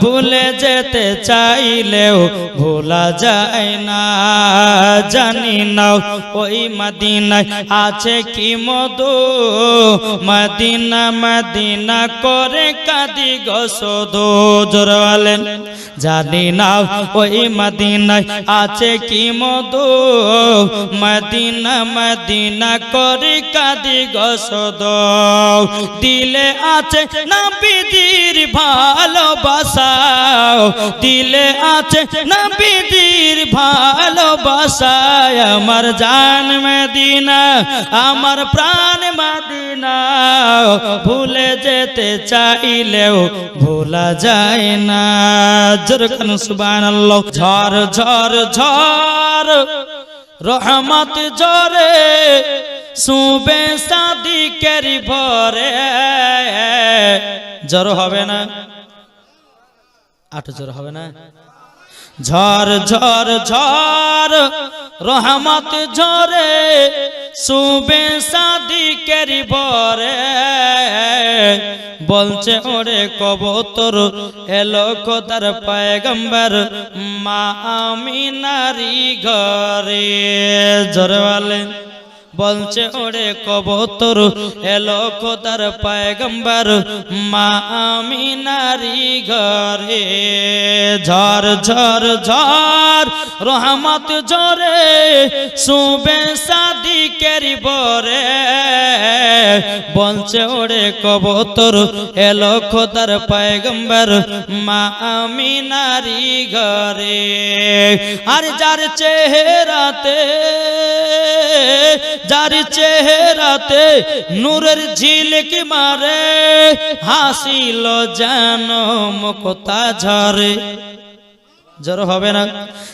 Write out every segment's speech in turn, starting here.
ভুলে যেতে চাইলেও ভোলা যায় না। জানি না ওই মদিনায় আছে কি মধু? মদিনা মদিনা করে কাঁদি গসদো জোরওয়ালেন জানি না ওই মদিনায় আছে কি মধু? মদিনা মদিনা করে কাদি গসদ দিলে আছে না বিদির ভালোবাসা। দিলে আছে না বিদির ভালোবাসা আমার জান মদিনা, আমার প্রাণ মদিনা, ভুলে যেতে চাইলেও ভোলা যায় না। জরকান সুবহানাল্লাহ। ঝড় ঝড় ঝড়, রহমত জরে সুবে সাদিকের ভরে। জ্বর হবে না? আট জ্বর হবে না? ঝড় ঝড় ঝড়, রহমত ঝরে সুবে সাদিকের ভরে বলছে, ওরে কবতর, এলো খোদার পায়গম্বর, মা আমি নারী ঘরে জোরওয়ালে বলছে ওরে কবতর এলো খোদার পায়গম্বর মা আমি নারী ঘরে। ঝড় ঝড় ঝড় রহমত ঝরে সুবে সাদিকের বরে। বলছে, ওরে কবতর, এলো খোদার পায়গম্বর, মা আমি নারী ঘরে। আর যার চেহারাতে যার চেহারাতে নূরের ঝিলিক মারে, হাসিল যেন মুক্তা ঝরে। জোর হবে না।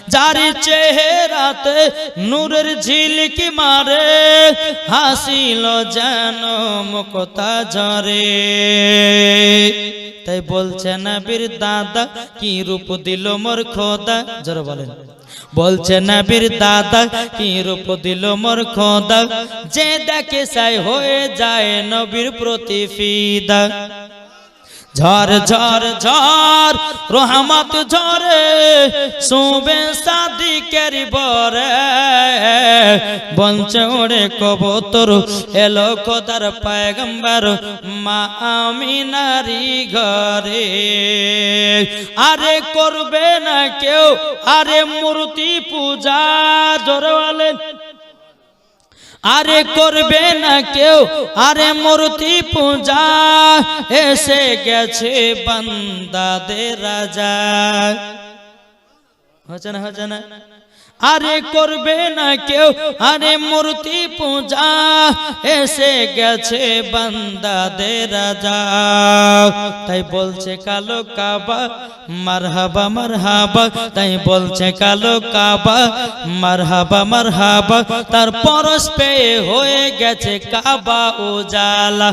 যার চেহারাতে নূরের ঝিলিক মারে, হাসিল যেন মুক্তা ঝরে। তাই বলছে না বীর দাদা, কি রূপ দিল মোর খোদা? জোর বলেন। বলছে নবীর দাদা, কি রূপ দিল মোর খোদা? যে দেখে সাই হয়ে যায় নবীর প্রতি ফিদা ঝড় ঝড় ঝড় রহমত ঝরে সুবে সাদিকের বরে। বঞ্চে ওরে কবতর, এলো খোদার পায়গম্বর, মা আমি নারী ঘরে। আরে করবে না কেউ, আরে মূর্তি পূজা জোরওয়ালে আরে করবে না কেউ, আরে মূর্তি পূজা, এসে গেছে বান্দাদের রাজা। হচ্ছে না হচ্ছে না? আরে করবে না কেউ? আরে মূর্তি পূজা, এসে গেছে বান্দাদের রাজা। তাই বলছে কালো কাবা, মারহাবা মারহাবা। তাই বলছে কালো কাবা, মারহাবা মারহাবা। তার পরশ পেয়ে হয়ে গেছে কাবা উজালা।